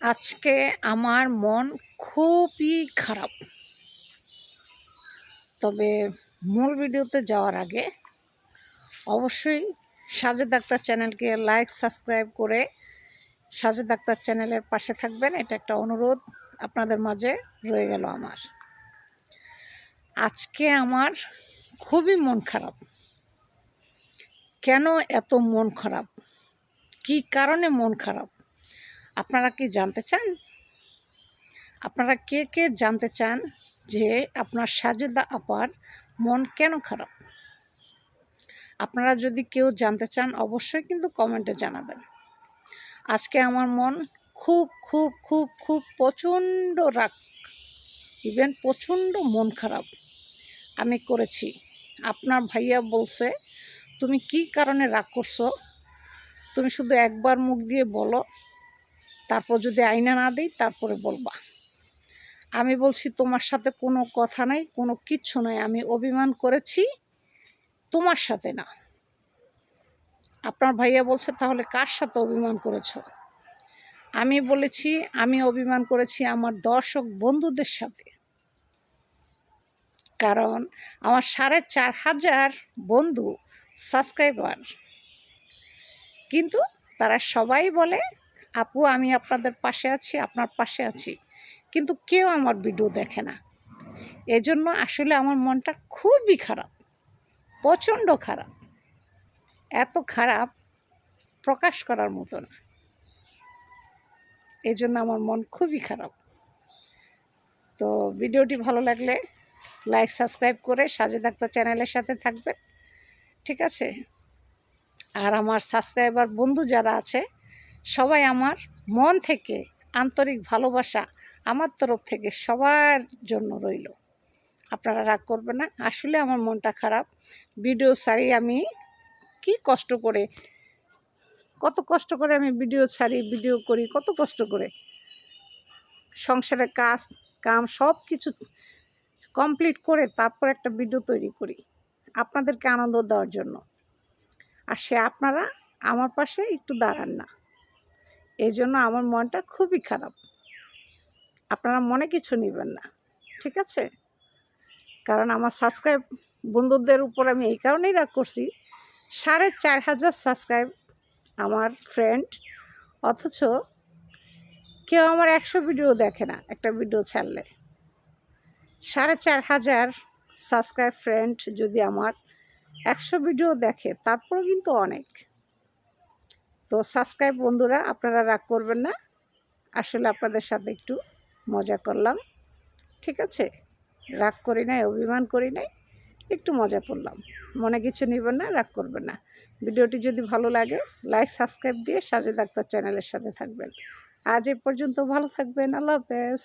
আজকে আমার মন খুবই খারাপ। তবে মূল ভিডিওতে যাওয়ার আগে অবশ্যই সাজেদ ডাক্তার চ্যানেলকে লাইক সাবস্ক্রাইব করে সাজেদ ডাক্তার চ্যানেলের পাশে থাকবেন। এটা একটা অনুরোধ, আপনাদের মাঝে রয়ে গেল আমার। আজকে আমার খুবই মন খারাপ। কেন এত মন খারাপ? কি কারণে মন খারাপ? আপনারা কি জানতে চান? আপনারা কে কে জানতে চান যে আপনার সাজেদা আপার মন কেন খারাপ? আপনারা যদি কেউ জানতে চান, অবশ্যই কিন্তু কমেন্টে জানাবেন। আজকে আমার মন খুব খুব খুব খুব প্রচণ্ড রাগ, ইভেন প্রচণ্ড মন খারাপ আমি করেছি। আপনার ভাইয়া বলছে, তুমি কি কারণে রাগ করছ? তুমি শুধু একবার মুখ দিয়ে বলো তারপর যদি আয়না না দিই, তারপরে বলবা। আমি বলছি, তোমার সাথে কোনো কথা নাই, কোনো কিচ্ছু নাই। আমি অভিমান করেছি, তোমার সাথে না। আপনার ভাইয়া বলছে, তাহলে কার সাথে অভিমান করেছ? আমি বলেছি, আমি অভিমান করেছি আমার দর্শক বন্ধুদের সাথে। কারণ আমার সাড়ে চার হাজার বন্ধু সাবস্ক্রাইবার। কিন্তু তারা সবাই বলে আপু, আমি আপনাদের পাশে আছি, আপনার পাশে আছি। কিন্তু কেউ আমার ভিডিও দেখে না। এজন্য আসলে আমার মনটা খুবই খারাপ, প্রচণ্ড খারাপ। এত খারাপ প্রকাশ করার মতো না। এই জন্য আমার মন খুবই খারাপ। তো ভিডিওটি ভালো লাগলে লাইক, সাবস্ক্রাইব করে সাজে ডাক্তার চ্যানেলের সাথে থাকবেন, ঠিক আছে? আর আমার সাবস্ক্রাইবার বন্ধু যারা আছে সবাই আমার মন থেকে আন্তরিক ভালোবাসা আমার তরফ থেকে সবার জন্য রইল। আপনারা রাগ করবেন না, আসলে আমার মনটা খারাপ। ভিডিও ছাড়ি আমি কি কষ্ট করে, কত কষ্ট করে আমি ভিডিও ছাড়ি, ভিডিও করি, কত কষ্ট করে। সংসারের কাজ, কাম সব কিছু কমপ্লিট করে তারপর একটা ভিডিও তৈরি করি, আপনাদেরকে আনন্দ দেওয়ার জন্য। আর সে আপনারা আমার পাশে একটু দাঁড়ান না। এই জন্য আমার মনটা খুবই খারাপ। আপনারা মনে কিছু নেবেন না, ঠিক আছে? কারণ আমার সাবস্ক্রাইব বন্ধুদের উপর আমি এই কারণেই রাগ করছি, সাড়ে চার হাজার সাবস্ক্রাইব আমার ফ্রেন্ড অথচ কেউ আমার একশো ভিডিও দেখে না একটা ভিডিও ছাড়লে। সাড়ে চার হাজার সাবস্ক্রাইব ফ্রেন্ড যদি আমার একশো ভিডিও দেখে, তারপরেও কিন্তু অনেক। তো সাবস্ক্রাইব বন্ধুরা, আপনারা রাগ করবেন না। আসলে আপনাদের সাথে একটু মজা করলাম। ঠিক আছে? রাগ করি নাই, অভিমান করি নাই, একটু মজা করলাম। মনে কিছু নেবেন না, রাগ করবেন না। ভিডিওটি যদি ভালো লাগে লাইক সাবস্ক্রাইব দিয়ে সাজে ডাক্তার চ্যানেলের সাথে থাকবেন। আজ এ পর্যন্ত ভালো থাকবেন। আল্লাহ হাফেজ।